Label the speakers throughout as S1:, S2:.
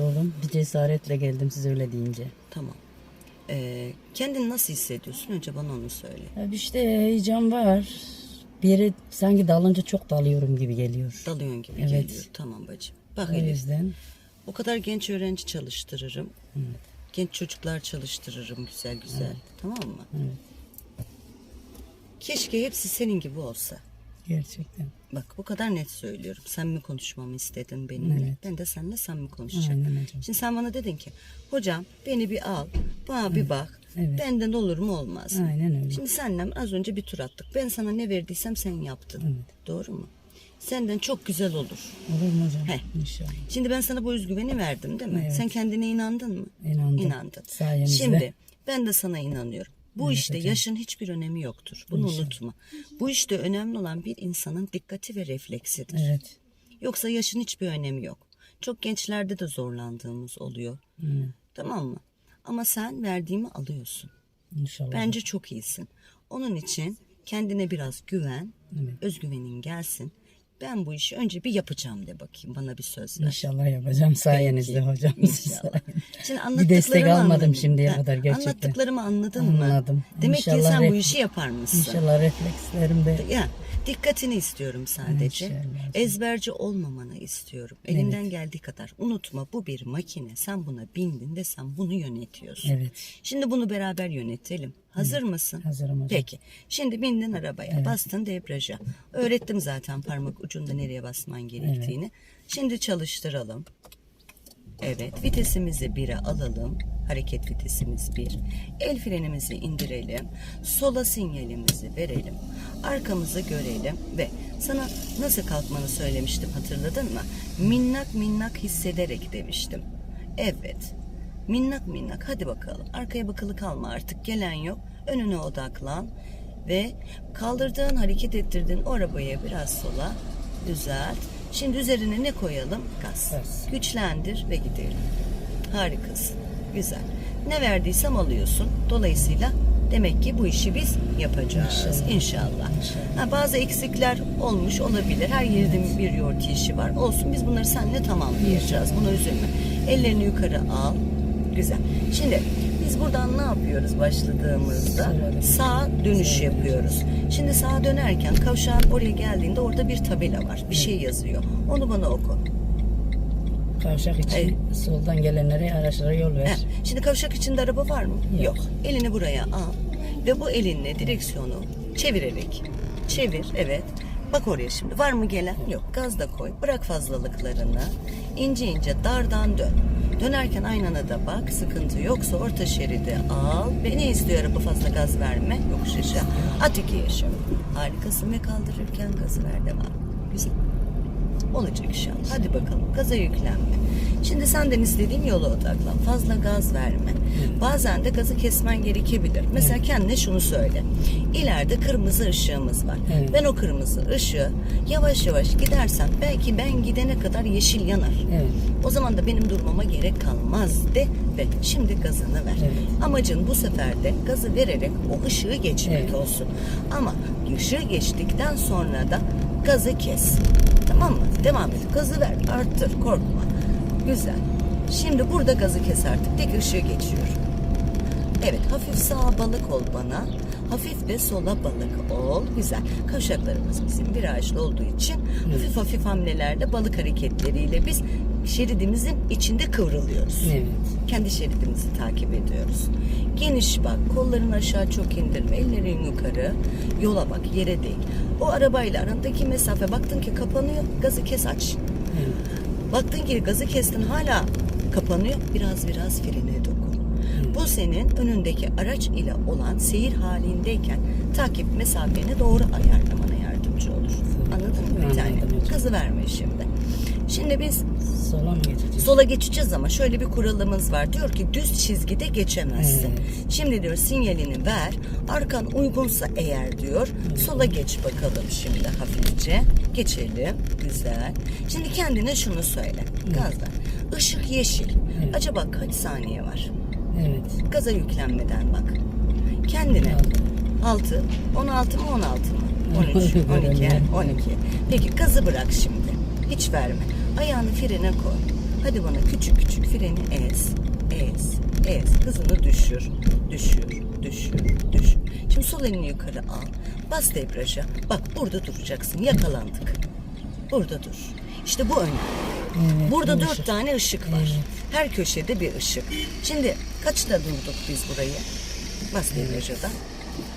S1: oldum. Bir cesaretle geldim siz öyle deyince.
S2: Tamam. Ee, kendini nasıl hissediyorsun? Önce bana onu söyle.
S1: Ya işte heyecan var. Bir yere sanki dalınca çok dalıyorum gibi geliyor.
S2: Dalıyorsun gibi
S1: Evet.
S2: geliyor. Tamam bacım. Bak
S1: O
S2: Elif.
S1: yüzden
S2: O kadar genç öğrenci çalıştırırım. Genç çocuklar çalıştırırım güzel güzel. Tamam mı? Keşke hepsi senin gibi olsa.
S1: gerçekten.
S2: Bak bu kadar net söylüyorum. Sen mi konuşmamı istedin benimle?
S1: Evet.
S2: Ben de seninle sen mi konuşacağım?
S1: Aynen hocam.
S2: Şimdi sen bana dedin ki hocam beni bir al, bana bir bak.
S1: Evet.
S2: Benden olur mu olmaz mı?
S1: Aynen öyle.
S2: Şimdi seninle az önce bir tur attık. Ben sana ne verdiysem sen yaptın. Doğru mu? Senden çok güzel olur.
S1: Olur mu hocam?
S2: Heh.
S1: İnşallah.
S2: Şimdi ben sana bu özgüveni verdim değil mi?
S1: Evet.
S2: Sen kendine inandın mı?
S1: İnandım.
S2: İnandın.
S1: Sayenizde.
S2: Şimdi ben de sana inanıyorum. Bu
S1: Evet
S2: işte yaşın hiçbir önemi yoktur. Bunu
S1: İnşallah.
S2: unutma. Bu işte önemli olan bir insanın dikkati ve refleksidir.
S1: Evet.
S2: Yoksa yaşın hiçbir önemi yok. Çok gençlerde de zorlandığımız oluyor.
S1: Hı.
S2: Tamam mı? Ama sen verdiğimi alıyorsun.
S1: İnşallah.
S2: Bence çok iyisin. Onun için kendine biraz güven,
S1: Evet.
S2: özgüvenin gelsin. Ben bu işi önce bir yapacağım de bakayım. Bana bir söz ver.
S1: İnşallah yapacağım sayenizde
S2: Peki,
S1: hocam.
S2: İnşallah. Şimdi
S1: Bir destek almadım
S2: anladın.
S1: şimdiye kadar gerçekten.
S2: Anlattıklarımı anladın mı?
S1: Anladım.
S2: Demek ki
S1: İnşallah
S2: sen bu işi yapar mısın?
S1: İnşallah reflekslerim de
S2: Ya dikkatini istiyorum sadece.
S1: İnşallah.
S2: Ezberci olmamanı istiyorum. Elinden geldiği kadar. Unutma bu bir makine. Sen buna bindin de sen bunu yönetiyorsun.
S1: Evet.
S2: Şimdi bunu beraber yönetelim. Hazır mısın?
S1: Hazırım hocam.
S2: Peki. Şimdi bindin arabaya. Bastın debriyaja. Öğrettim zaten parmak ucunda nereye basman gerektiğini. Şimdi çalıştıralım. Evet, vitesimizi 1'e alalım. Hareket vitesimiz 1. El frenimizi indirelim. Sola sinyalimizi verelim. Arkamızı görelim ve sana nasıl kalkmanı söylemiştim hatırladın mı? Minnak minnak hissederek demiştim. Evet. Minnak minnak hadi bakalım. Arkaya bakılı kalma artık. Gelen yok. Önüne odaklan ve kaldırdığın, hareket ettirdiğin o arabayı biraz sola düzelt. Şimdi üzerine ne koyalım? Gaz.
S1: Gaz.
S2: Güçlendir ve gidelim. Harikasın. Güzel. Ne verdiysem alıyorsun. Dolayısıyla demek ki bu işi biz yapacağız.
S1: İnşallah.
S2: İnşallah.
S1: İnşallah.
S2: Ha, bazı eksikler olmuş olabilir. Her yerde bir yoğurt işi var. Olsun biz bunları seninle tamamlayacağız. Buna üzülme. Ellerini yukarı al. Güzel. Şimdi biz buradan ne yapıyoruz başladığımızda? Sağ dönüş yapıyoruz. Şimdi sağa dönerken kavşağın oraya geldiğinde orada bir tabela var. Bir şey yazıyor. Onu bana oku.
S1: kavşak için
S2: Evet.
S1: soldan gelenlere araçlara yol ver.
S2: Heh, Şimdi kavşak içinde araba var mı?
S1: Yok.
S2: Elini buraya al ve bu elinle direksiyonu çevirerek çevir evet. Bak oraya şimdi var mı gelen? Yok. Gaz da koy. Bırak fazlalıklarını. İnce ince dardan dön. Dönerken aynana da bak. Sıkıntı yoksa orta şeridi al. Ve ne istiyor araba fazla gaz verme. Yokuş aşağı. At ikiye şimdi. Harikasın ve kaldırırken gazı ver devam. Güzel. Olacak inşallah. Hadi bakalım. Gaza yüklenme. Şimdi senden istediğim yola odaklan. Fazla gaz verme. Bazen de gazı kesmen gerekebilir. Mesela kendine şunu söyle. İleride kırmızı ışığımız var.
S1: Evet.
S2: Ben o kırmızı ışığı yavaş yavaş gidersem belki ben gidene kadar yeşil yanar.
S1: Evet.
S2: O zaman da benim durmama gerek kalmaz de ve şimdi gazını ver.
S1: Evet.
S2: Amacın bu sefer de gazı vererek o ışığı geçmek
S1: Evet.
S2: olsun. Ama ışığı geçtikten sonra da gazı kes. Tamam mı? Devam et. Gazı ver. Arttır. Korkma. Güzel. Şimdi burada gazı kes artık. Tek ışığı geçiyor. Evet. Hafif sağa balık ol bana. Hafif de sola balık ol. Güzel. Kavşaklarımız bizim virajlı olduğu için hafif hafif hamlelerle balık hareketleriyle biz şeridimizin içinde kıvrılıyoruz.
S1: Evet.
S2: Kendi şeridimizi takip ediyoruz. Geniş bak, kollarını aşağı çok indirme, ellerin yukarı, yola bak, yere değil. O arabayla arandaki mesafe baktın ki kapanıyor, gazı kes aç.
S1: Evet.
S2: Baktın ki gazı kestin hala kapanıyor, biraz biraz frene dokun. Bu senin önündeki araç ile olan seyir halindeyken takip mesafeni doğru ayarlamana yardımcı olur. Anladın mı bir tane? Gazı verme şimdi. Şimdi biz
S1: Sola mı geçeceğiz?
S2: Sola geçeceğiz ama şöyle bir kuralımız var. Diyor ki düz çizgide geçemezsin.
S1: Evet.
S2: Şimdi diyor sinyalini ver. Arkan uygunsa eğer diyor. Sola geç bakalım şimdi hafifçe. Geçelim. Güzel. Şimdi kendine şunu söyle. Gazla. Işık yeşil.
S1: Evet.
S2: Acaba kaç saniye var?
S1: Evet.
S2: Gaza yüklenmeden bak. Kendine. 6, 16 mı 16 mı? 13, 12, 12. Peki gazı bırak şimdi. Hiç verme. Ayağını frene koy. Hadi bana küçük küçük freni ez, ez, ez. Hızını düşür, düşür, düşür, düşür. Şimdi sol elini yukarı al. Bas debriyaja. Bak burada duracaksın. Yakalandık. Burada dur. İşte bu önemli.
S1: Evet,
S2: Burada
S1: bu
S2: dört
S1: ışık.
S2: tane ışık var. Her köşede bir ışık. Şimdi kaçta durduk biz burayı? Bas debriyaja da.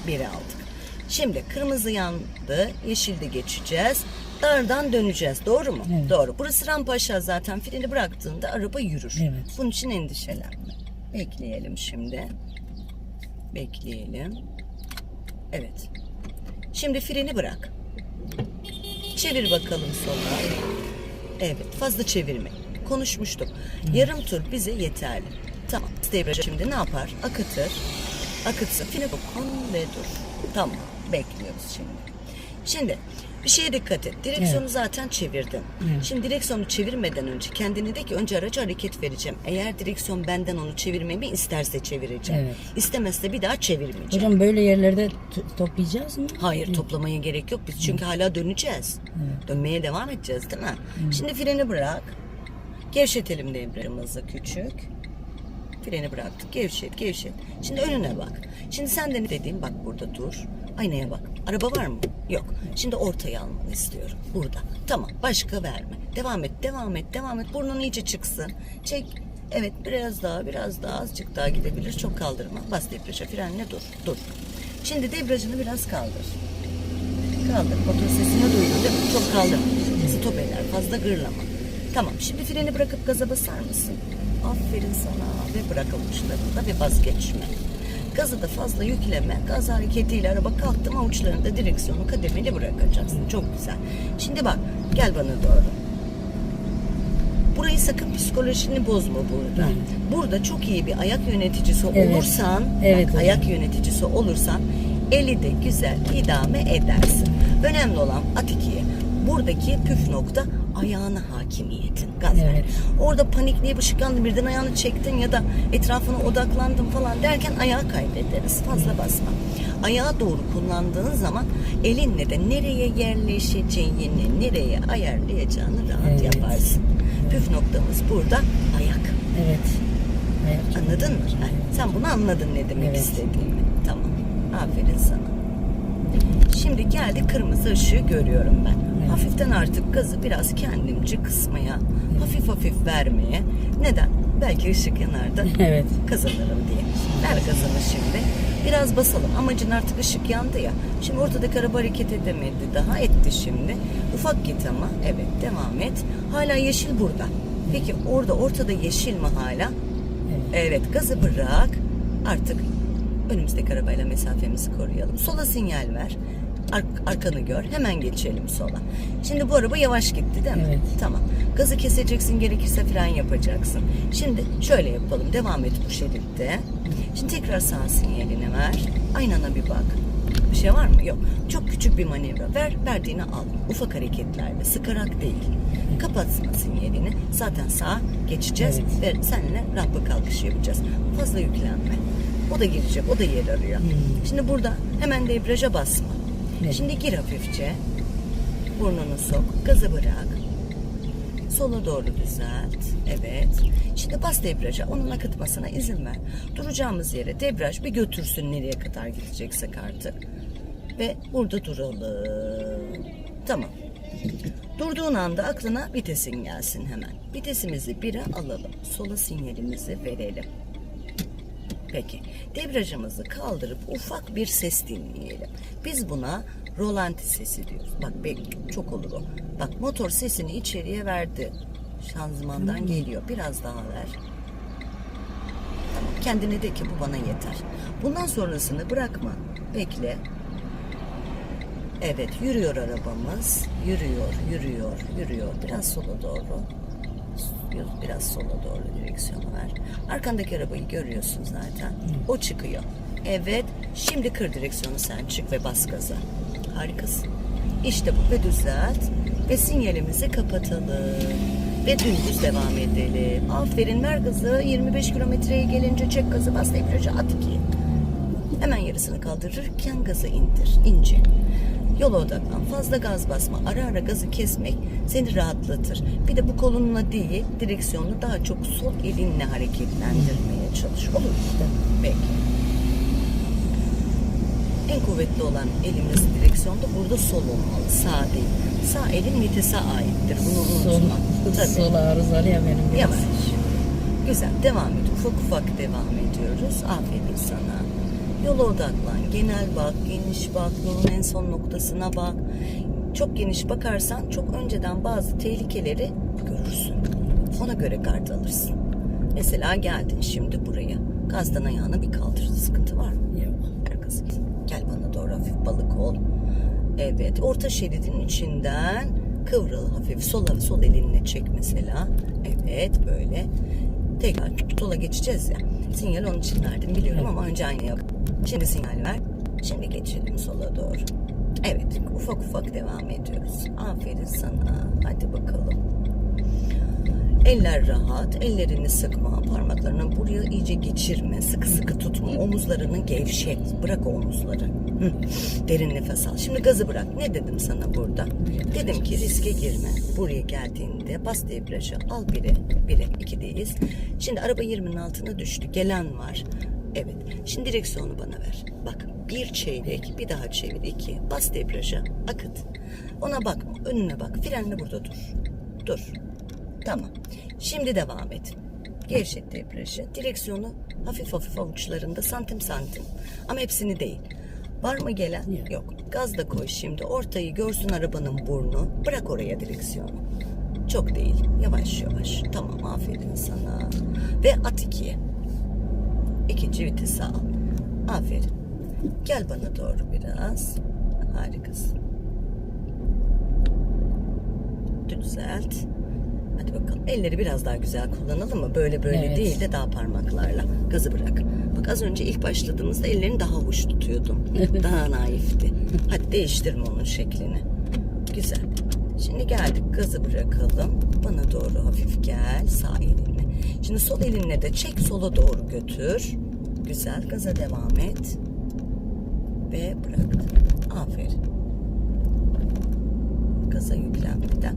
S2: Biri aldık. Şimdi kırmızı yandı, yeşilde geçeceğiz. Dardan döneceğiz. Doğru mu?
S1: Evet.
S2: Doğru. Burası rampa aşağı zaten. Freni bıraktığında araba yürür.
S1: Evet.
S2: Bunun için endişelenme. Bekleyelim şimdi. Bekleyelim. Evet. Şimdi freni bırak. Çevir bakalım sola. Evet, fazla çevirme. Konuşmuştuk. Yarım tur bize yeterli. Tamam. Debriyaj şimdi ne yapar? Akıtır. Akıtsın. Frene dokun ve dur. Tamam. Bekliyoruz şimdi. Şimdi bir şeye dikkat et. Direksiyonu
S1: Evet.
S2: zaten çevirdin.
S1: Evet.
S2: Şimdi direksiyonu çevirmeden önce kendine de ki önce araca hareket vereceğim. Eğer direksiyon benden onu çevirmemi isterse çevireceğim.
S1: Evet.
S2: İstemezse bir daha çevirmeyeceğim.
S1: Hocam böyle yerlerde toplayacağız mı?
S2: Hayır toplamaya gerek yok. Biz çünkü hala döneceğiz. Dönmeye devam edeceğiz değil mi? Şimdi freni bırak. Gevşetelim debriyajımızı küçük. Freni bıraktık. Gevşet, gevşet. Şimdi önüne bak. Şimdi sen de dediğim bak burada dur. Aynaya bak. Araba var mı? Yok. Şimdi ortaya almanı istiyorum. Burada. Tamam. Başka verme. Devam et, devam et, devam et. Burnun iyice çıksın. Çek. Evet biraz daha, biraz daha azıcık daha gidebilir. Çok kaldırma. Bas debriyaja. Frenle dur. Dur. Şimdi debriyajını biraz kaldır. Kaldır. Motor sesini duydu değil mi? Çok kaldır. Stop eder. Fazla gırlama. Tamam. Şimdi freni bırakıp gaza basar mısın? Aferin sana. Ve bırak avuçlarında ve vazgeçme. Gazı da fazla yükleme. Gaz hareketiyle araba kalktı mı avuçlarında direksiyonu kademeli bırakacaksın. Çok güzel. Şimdi bak. Gel bana doğru. Burayı sakın psikolojini bozma burada. Burada çok iyi bir ayak yöneticisi
S1: Evet.
S2: olursan,
S1: Evet
S2: bak, ayak yöneticisi olursan eli de güzel idame edersin. Önemli olan Atiki'ye buradaki püf nokta ayağına hakimiyetin.
S1: Evet.
S2: Orada panikleyip ışıklandın birden ayağını çektin ya da etrafına odaklandın falan derken ayağı kaybederiz. Fazla basma. Ayağı doğru kullandığın zaman elinle de nereye yerleşeceğini, nereye ayarlayacağını rahat
S1: Evet.
S2: yaparsın. Püf noktamız burada ayak.
S1: Evet. Çok-
S2: Anladın mı? Ha, Sen bunu anladın ne demek
S1: Evet.
S2: istediğimi. Tamam. Aferin sana. Şimdi geldi kırmızı ışığı görüyorum ben.
S1: Evet.
S2: Hafiften artık gazı biraz kendimce kısmaya, hafif hafif vermeye. Neden? Belki ışık yanar da
S1: Evet.
S2: kazanırım diye. Ver gazını şimdi. Biraz basalım. Amacın artık ışık yandı ya. Şimdi ortadaki araba hareket edemedi daha. Etti şimdi. Ufak git ama. Evet devam et. Hala yeşil burada. Peki orada ortada yeşil mi hala?
S1: Evet.
S2: Evet gazı bırak. Artık önümüzdeki arabayla mesafemizi koruyalım. Sola sinyal ver. Ar- arkanı gör. Hemen geçelim sola. Şimdi bu araba yavaş gitti değil mi?
S1: Evet.
S2: Tamam. Gazı keseceksin gerekirse fren yapacaksın. Şimdi şöyle yapalım. Devam et bu şeritte. Şimdi tekrar sağ sinyalini ver. Aynana bir bak. Bir şey var mı? Yok. Çok küçük bir manevra. Ver, verdiğini al. Ufak hareketlerle, sıkarak değil. Kapatsın sinyalini. Zaten sağa geçeceğiz ve seninle rampa kalkışı yapacağız. Fazla yüklenme. O da girecek, o da yer arıyor. Şimdi burada hemen debriyaja basma.
S1: Evet.
S2: Şimdi gir hafifçe. Burnunu sok, gazı bırak. Sola doğru düzelt. Evet. Şimdi bas debriyaja. Onun akıtmasına izin ver. Duracağımız yere debriyaj bir götürsün nereye kadar gideceksek artık. Ve burada duralım. Tamam. Durduğun anda aklına vitesin gelsin hemen. Vitesimizi bire alalım. Sola sinyalimizi verelim. Peki. Debriyajımızı kaldırıp ufak bir ses dinleyelim. Biz buna rolanti sesi diyoruz. Bak be, çok olur o. Bak motor sesini içeriye verdi. Şanzımandan geliyor. Biraz daha ver. Tamam. Kendine de ki bu bana yeter. Bundan sonrasını bırakma. Bekle. Evet yürüyor arabamız. Yürüyor, yürüyor, yürüyor. Biraz sola doğru. Biraz sola doğru direksiyonu ver. Arkandaki arabayı görüyorsun zaten. O çıkıyor. Evet. Şimdi kır direksiyonu sen çık ve bas gaza. Harikasın. İşte bu ve düzelt. Ve sinyalimizi kapatalım. Ve dümdüz devam edelim. Aferin ver gazı. 25 kilometreye gelince çek gazı bas debriyaja at iki. Hemen yarısını kaldırırken gazı indir. ince. Yola odaklan. Fazla gaz basma. Ara ara gazı kesmek seni rahatlatır. Bir de bu kolunla değil, direksiyonu daha çok sol elinle hareketlendirmeye çalış. Olur mu? Peki. En kuvvetli olan elimiz direksiyonda burada sol olmalı. Sağ değil. Sağ elin vitese aittir. Bunu unutma. Tabii.
S1: sol arızalı ya benim.
S2: Yavaş. Güzel. Devam et. Ufak ufak devam ediyoruz. Aferin sana. Yola odaklan. Genel bak, geniş bak, yolun en son noktasına bak. Çok geniş bakarsan çok önceden bazı tehlikeleri görürsün. Ona göre kart alırsın. Mesela geldin şimdi buraya. Gazdan ayağını bir kaldır. Sıkıntı var mı?
S1: Yok.
S2: Gel bana doğru hafif balık ol. Evet. Orta şeridin içinden kıvrıl hafif. Sola sol elinle çek mesela. Evet böyle. Tekrar sola geçeceğiz ya. Sinyal onun için verdim biliyorum ama önce aynı yap. Şimdi sinyal ver. Şimdi geçelim sola doğru. Evet. Ufak ufak devam ediyoruz. Aferin sana. Hadi bakalım. Eller rahat, ellerini sıkma, parmaklarını buraya iyice geçirme, sıkı sıkı tutma, omuzlarını gevşet, bırak omuzları. Derin nefes al. Şimdi gazı bırak. Ne dedim sana burada? Dedim ki riske girme. Buraya geldiğinde bas debriyajı al bire, bire, ikideyiz. Şimdi araba 20'nin altına düştü. Gelen var. Evet. Şimdi direksiyonu bana ver. Bak bir çeyrek, bir daha çevir iki. Bas debriyaja, akıt. Ona bakma, önüne bak. Frenle burada dur. Dur. Tamam. Şimdi devam et. Gevşet debriyajı. Direksiyonu hafif hafif avuçlarında santim santim. Ama hepsini değil. Var mı gelen?
S1: Yok.
S2: Yok. Gaz da koy şimdi. Ortayı görsün arabanın burnu. Bırak oraya direksiyonu. Çok değil. Yavaş yavaş. Tamam aferin sana. Ve at ikiye. İkinci vitesi al. Aferin. Gel bana doğru biraz. Harikasın. Düzelt. Hadi bakalım. Elleri biraz daha güzel kullanalım mı? Böyle böyle
S1: Evet.
S2: değil de daha parmaklarla. Gazı bırak. Bak az önce ilk başladığımızda ellerini daha hoş tutuyordun. daha naifti. Hadi değiştirme onun şeklini. Güzel. Şimdi geldik gazı bırakalım. Bana doğru hafif gel sağ. Şimdi sol elinle de çek sola doğru götür. Güzel gaza devam et. Ve bıraktım. Aferin gaza yüklenmeden.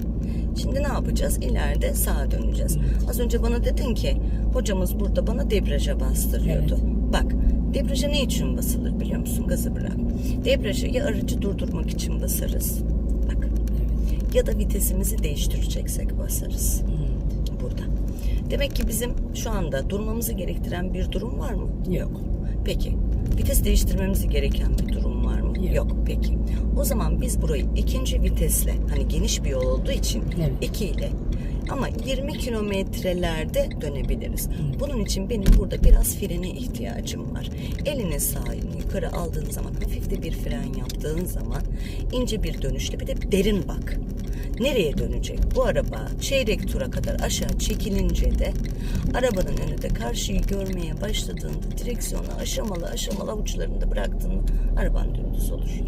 S2: Şimdi ne yapacağız? İleride sağa döneceğiz. Az önce bana dedin ki hocamız burada bana debriyaja bastırıyordu. Bak debriyaja ne için basılır biliyor musun? Gazı bırak. Debriyaja ya aracı durdurmak için basarız. Bak. Ya da vitesimizi değiştireceksek basarız. Burada. Demek ki bizim şu anda durmamızı gerektiren bir durum var mı?
S1: Yok.
S2: Peki. Vites değiştirmemiz gereken bir durum var mı?
S1: Yok.
S2: Yok. Peki. O zaman biz burayı ikinci vitesle hani geniş bir yol olduğu için
S1: Evet.
S2: iki ile ama 20 kilometrelerde dönebiliriz. Bunun için benim burada biraz frene ihtiyacım var. Elini sağ elini yukarı aldığın zaman hafif de bir fren yaptığın zaman ince bir dönüşte bir de derin bak. Nereye dönecek? Bu araba çeyrek tura kadar aşağı çekilince de arabanın önü de karşıyı görmeye başladığında direksiyonu aşamalı aşamalı avuçlarında bıraktığında araban dümdüz olur.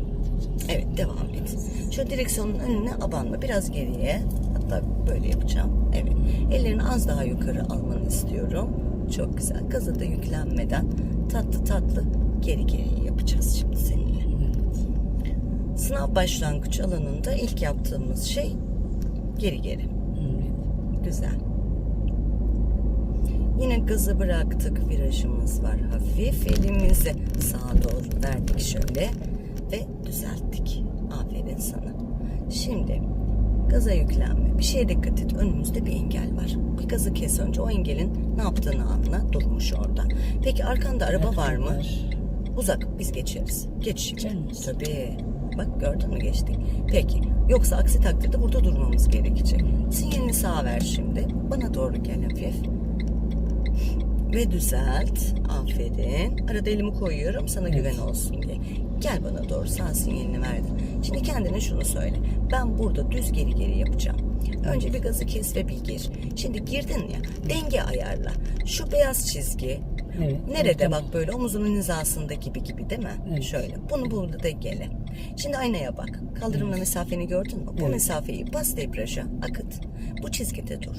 S2: Evet devam et. Şu direksiyonun önüne abanma biraz geriye. Hatta böyle yapacağım. Evet. Ellerini az daha yukarı almanı istiyorum. Çok güzel. Gaza da yüklenmeden tatlı tatlı geri geri yapacağız şimdi seninle. Sınav başlangıç alanında ilk yaptığımız şey geri geri. Güzel. Yine gazı bıraktık. Virajımız var hafif. Elimizi sağa doğru verdik şöyle ve düzelttik. Aferin sana. Şimdi gaza yüklenme. Bir şeye dikkat et. Önümüzde bir engel var. Bir gazı kes önce. O engelin ne yaptığını anla. Durmuş orada. Peki arkanda araba var mı? Uzak. Biz geçeriz. Geç şimdi. Tabii. Bak gördün mü geçtik. Peki. Yoksa aksi takdirde burada durmamız gerekecek. Sinyalini sağa ver şimdi. Bana doğru gel hafif. Ve düzelt. Aferin. Arada elimi koyuyorum sana güven olsun diye. Gel bana doğru sağ sinyalini verdin. Şimdi kendine şunu söyle. Ben burada düz geri geri yapacağım. Önce bir gazı kes ve bir gir. Şimdi girdin ya denge ayarla. Şu beyaz çizgi
S1: Evet.
S2: Nerede
S1: Tamam.
S2: bak böyle omuzunun hizasında gibi gibi değil mi?
S1: Evet.
S2: Şöyle. Bunu burada da gele. Şimdi aynaya bak. Kaldırımla mesafeni gördün mü? Bu
S1: Evet.
S2: mesafeyi bas debriyaja akıt. Bu çizgide dur.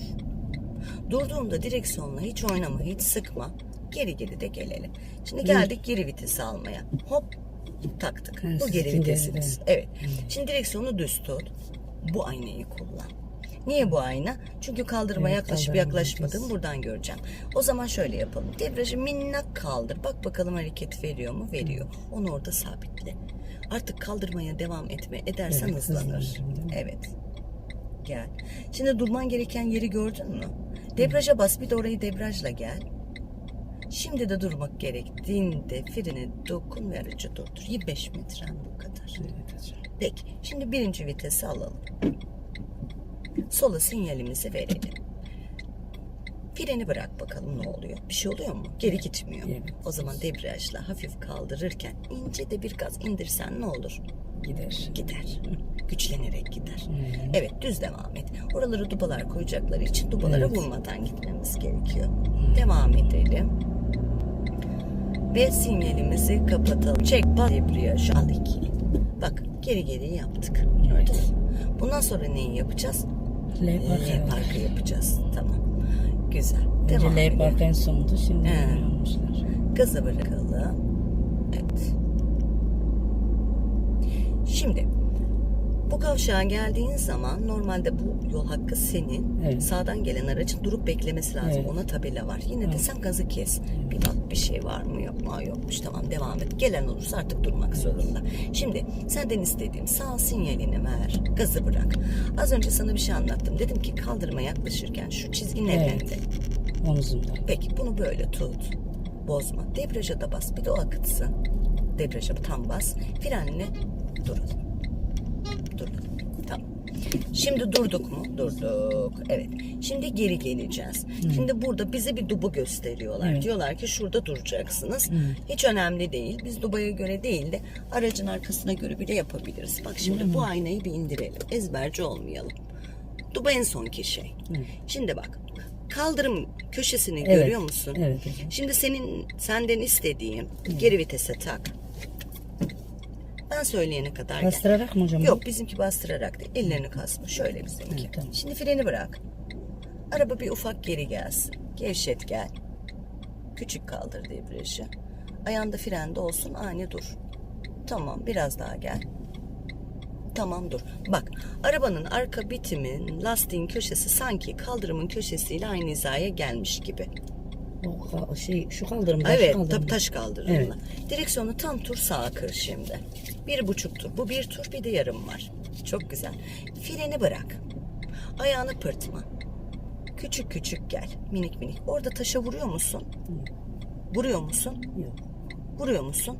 S2: Durduğunda direksiyonla hiç oynama, hiç sıkma. Geri geri de gelelim. Şimdi geldik geri vitesi almaya. Hop taktık. Bu geri
S1: geride.
S2: vitesiniz. Evet. Şimdi direksiyonu düz tut. Bu aynayı kullan. Niye bu ayna? Çünkü kaldırıma
S1: Evet,
S2: yaklaşıp yaklaşmadığımı buradan göreceğim. O zaman şöyle yapalım. Debriyajı minnak kaldır. Bak bakalım hareket veriyor mu? Veriyor. Onu orada sabitle. Artık kaldırmaya devam etme edersen
S1: Evet,
S2: hızlanır. Evet. Gel. Şimdi durman gereken yeri gördün mü? Debriyaja bas bir de orayı debriyajla gel. Şimdi de durmak gerektiğinde frene dokun ve aracı durdur. 25 metren bu kadar.
S1: Evet hocam.
S2: Peki şimdi birinci vitesi alalım. Sola sinyalimizi verelim. Freni bırak bakalım ne oluyor. Bir şey oluyor mu? Geri gitmiyor.
S1: Evet.
S2: O zaman debriyajla hafif kaldırırken ince de bir gaz indirsen ne olur?
S1: Gider.
S2: Gider. Güçlenerek gider.
S1: Aynen.
S2: Evet düz devam et. Oralara dubalar koyacakları için dubalara
S1: Evet.
S2: vurmadan gitmemiz gerekiyor. Devam edelim. Ve sinyalimizi kapatalım. Çek bas debriyaj al iki. Bak geri geri yaptık. Gördün mü? Bundan sonra neyi yapacağız?
S1: L
S2: L
S1: park.
S2: parkı yapacağız. Tamam. Güzel.
S1: Önce
S2: Devam
S1: L
S2: edelim.
S1: park en sondu. Şimdi
S2: He.
S1: L almışlar.
S2: Gazı bırakalım. Evet. Şimdi bu kavşağa geldiğin zaman normalde bu yol hakkı senin.
S1: Evet.
S2: Sağdan gelen aracın durup beklemesi lazım.
S1: Evet.
S2: Ona tabela var. Yine de
S1: Evet.
S2: sen gazı kes. Bir bak bir şey var mı yok mu? Aa, Yokmuş tamam devam et. Gelen olursa artık durmak zorunda. Şimdi senden istediğim sağ sinyalini ver. Gazı bırak. Az önce sana bir şey anlattım. Dedim ki kaldırıma yaklaşırken şu çizgi nerede?
S1: Evet. Omzumda.
S2: Peki bunu böyle tut. Bozma. Debriyaja da bas. Bir de o akıtsın. Debriyaja tam bas. Frenle duralım. Şimdi durduk mu? Durduk. Evet. Şimdi geri geleceğiz. Şimdi burada bize bir dubu gösteriyorlar.
S1: Evet.
S2: Diyorlar ki şurada duracaksınız. Hiç önemli değil. Biz dubaya göre değil de aracın arkasına göre bile yapabiliriz. Bak şimdi bu aynayı bir indirelim. Ezberci olmayalım. Duba en sonki şey. Şimdi bak. Kaldırım köşesini
S1: Evet.
S2: görüyor musun?
S1: Evet.
S2: Şimdi senin senden istediğim geri vitese tak. Ben söyleyene kadar gel.
S1: Bastırarak mı hocam?
S2: Yok bizimki bastırarak değil. Ellerini kasma. Şöyle bizimki.
S1: Evet, tamam.
S2: Şimdi freni bırak. Araba bir ufak geri gelsin. Gevşet gel. Küçük kaldır debriyajı. Ayağında frende olsun ani dur. Tamam biraz daha gel. Tamam dur. Bak arabanın arka bitimin lastiğin köşesi sanki kaldırımın köşesiyle aynı hizaya gelmiş gibi.
S1: Şey, şu kaldırım. taş
S2: Evet
S1: kaldırım.
S2: tabii taş kaldırımla.
S1: Evet.
S2: Direksiyonu tam tur sağa kır şimdi. Bir buçuk tur. Bu bir tur bir de yarım var. Çok güzel. Freni bırak. Ayağını pırtma. Küçük küçük gel. Minik minik. Orada taşa vuruyor musun? Vuruyor musun?
S1: Yok.
S2: Vuruyor musun?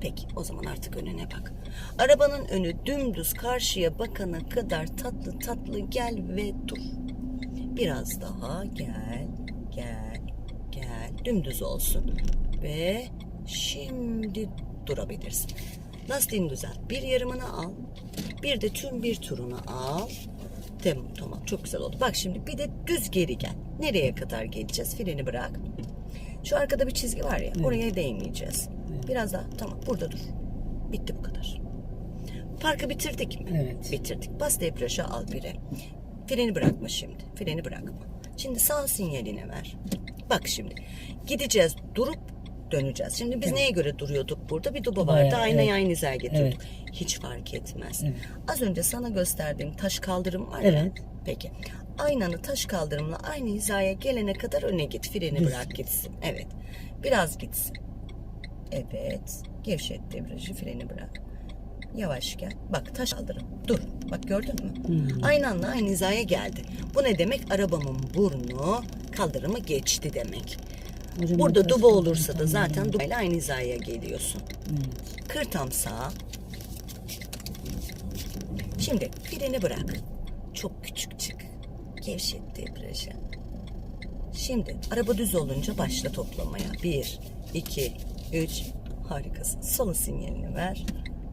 S2: Peki o zaman artık önüne bak. Arabanın önü dümdüz karşıya bakana kadar tatlı tatlı gel ve dur. Biraz daha gel, gel. Dümdüz olsun. Ve şimdi durabilirsin. Lastiğini düzelt. Bir yarımını al. Bir de tüm bir turunu al. Tamam tamam çok güzel oldu. Bak şimdi bir de düz geri gel. Nereye kadar geleceğiz? Freni bırak. Şu arkada bir çizgi var ya. Oraya değmeyeceğiz. Biraz daha. Tamam burada dur. Bitti bu kadar. Parkı bitirdik mi?
S1: Evet.
S2: Bitirdik. Bas debriyaja al biri. Freni bırakma şimdi. Freni bırakma. Şimdi sağ sinyalini ver. Bak şimdi. Gideceğiz. Durup döneceğiz. Şimdi biz neye göre duruyorduk burada? Bir duba vardı. Aynayı
S1: evet.
S2: aynı hizaya getirdik. Hiç fark etmez.
S1: Evet.
S2: Az önce sana gösterdiğim taş kaldırım var ya.
S1: Evet.
S2: Peki. Aynanı taş kaldırımla aynı hizaya gelene kadar öne git. Freni bırak gitsin. Evet. Biraz gitsin. Evet. Gevşet debriyajı freni bırak. Yavaş gel. Bak taş kaldırım. Dur. Bak gördün mü? Aynı anda aynı hizaya geldi. Bu ne demek? Arabamın burnu kaldırımı geçti demek.
S1: Hocam,
S2: Burada duba olursa da zaten
S1: yani.
S2: dubayla aynı hizaya geliyorsun.
S1: Evet.
S2: Kır tam sağa. Şimdi freni bırak. Çok küçük çık. Gevşet debriyajı. Şimdi araba düz olunca başla toplamaya. Bir, iki, üç. Harikasın. Sola sinyalini ver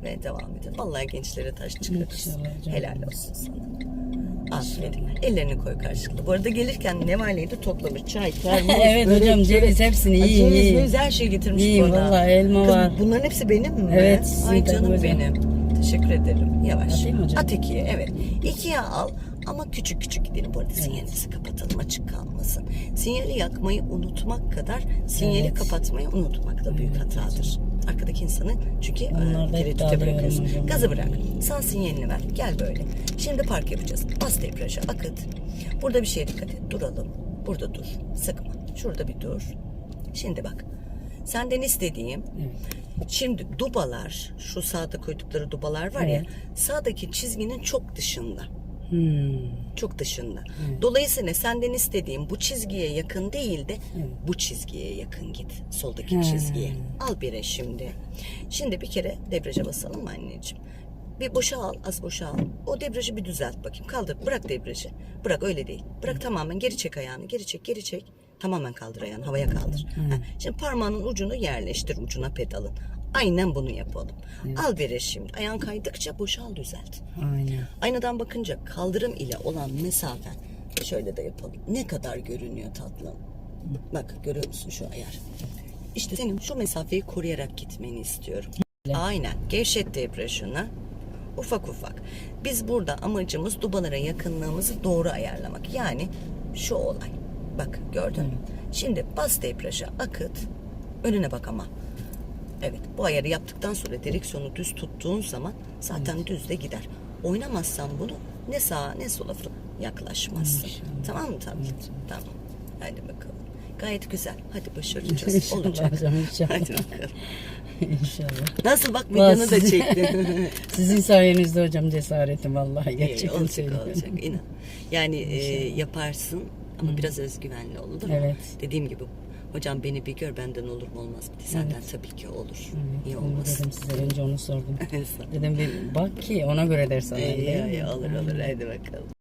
S2: ve devam edin. Vallahi gençlere taş çıkarırsın. Helal olsun sana. Aferin. Ellerini koy karşılıklı. Bu arada gelirken ne valiydi toplamış. Çay, termos,
S1: Evet
S2: börek,
S1: hocam, ceviz hepsini
S2: Ay,
S1: iyi,
S2: ceviz,
S1: iyi.
S2: meviz, her şeyi getirmiş
S1: İyi,
S2: bana.
S1: vallahi elma
S2: Kız,
S1: var.
S2: Bunların hepsi benim mi?
S1: Evet,
S2: Ay canım
S1: hocam.
S2: benim. Teşekkür ederim. Yavaş.
S1: Atayım hocam.
S2: At ikiye evet. İkiye al. Ama küçük küçük gidelim. Bu arada sinyalimizi kapatalım açık kalmasın. Sinyali yakmayı unutmak kadar sinyali
S1: Evet.
S2: kapatmayı unutmak da büyük hatadır. Arkadaki insanın çünkü
S1: Onlar
S2: e,
S1: hep
S2: tereddüte bırakıyorsun. Gazı bırak. Sağ sinyalini ver. Gel böyle. Şimdi park yapacağız. Bas debriyaja akıt. Burada bir şeye dikkat et. Duralım. Burada dur. Sıkma. Şurada bir dur. Şimdi bak. Senden istediğim Şimdi dubalar, şu sağda koydukları dubalar var ya,
S1: Evet.
S2: sağdaki çizginin çok dışında.
S1: Hmm.
S2: Çok dışında. Dolayısıyla senden istediğim bu çizgiye yakın değil de
S1: Evet.
S2: bu çizgiye yakın git. Soldaki
S1: He.
S2: çizgiye. Al bire şimdi. Şimdi bir kere debriyaja basalım mı anneciğim? Bir boşa al, az boşa al. O debriyajı bir düzelt bakayım. Kaldır, bırak debriyajı. Bırak öyle değil. Bırak tamamen geri çek ayağını. Geri çek, geri çek. Tamamen kaldır ayağını, havaya kaldır. Ha, Şimdi parmağının ucunu yerleştir ucuna pedalın. Aynen bunu yapalım. Al bire şimdi. Ayağın kaydıkça boşal düzelt.
S1: Aynen.
S2: Aynadan bakınca kaldırım ile olan mesafe şöyle de yapalım. Ne kadar görünüyor tatlım? Bak görüyor musun şu ayar? İşte senin şu mesafeyi koruyarak gitmeni istiyorum. Aynen. Gevşet debriyajını. Ufak ufak. Biz burada amacımız dubalara yakınlığımızı doğru ayarlamak. Yani şu olay. Bak gördün mü? Şimdi bas debriyaja akıt. Önüne bak ama. Evet bu ayarı yaptıktan sonra direksiyonu düz tuttuğun zaman zaten düz de gider. Oynamazsan bunu ne sağa ne sola yaklaşmazsın. Tamam mı tatlım? Tamam. Hadi bakalım. Gayet güzel. Hadi başaracağız.
S1: İnşallah
S2: Olacak.
S1: hocam, inşallah.
S2: Hadi bakalım.
S1: İnşallah.
S2: Nasıl bak videonu da çektim.
S1: Sizin sayenizde hocam cesaretim vallahi gerçekten
S2: olacak
S1: söylüyorum.
S2: olacak inan. Yani e, yaparsın ama biraz özgüvenli ol, olur?
S1: Evet.
S2: Dediğim gibi hocam beni bir gör benden olur mu olmaz mı? Senden tabii ki olur. Niye
S1: Onu
S2: olmasın?
S1: dedim size önce onu sordum. Dedim bir bak ki ona göre ders alayım.
S2: İyi,
S1: değil
S2: iyi, olur olur hadi bakalım.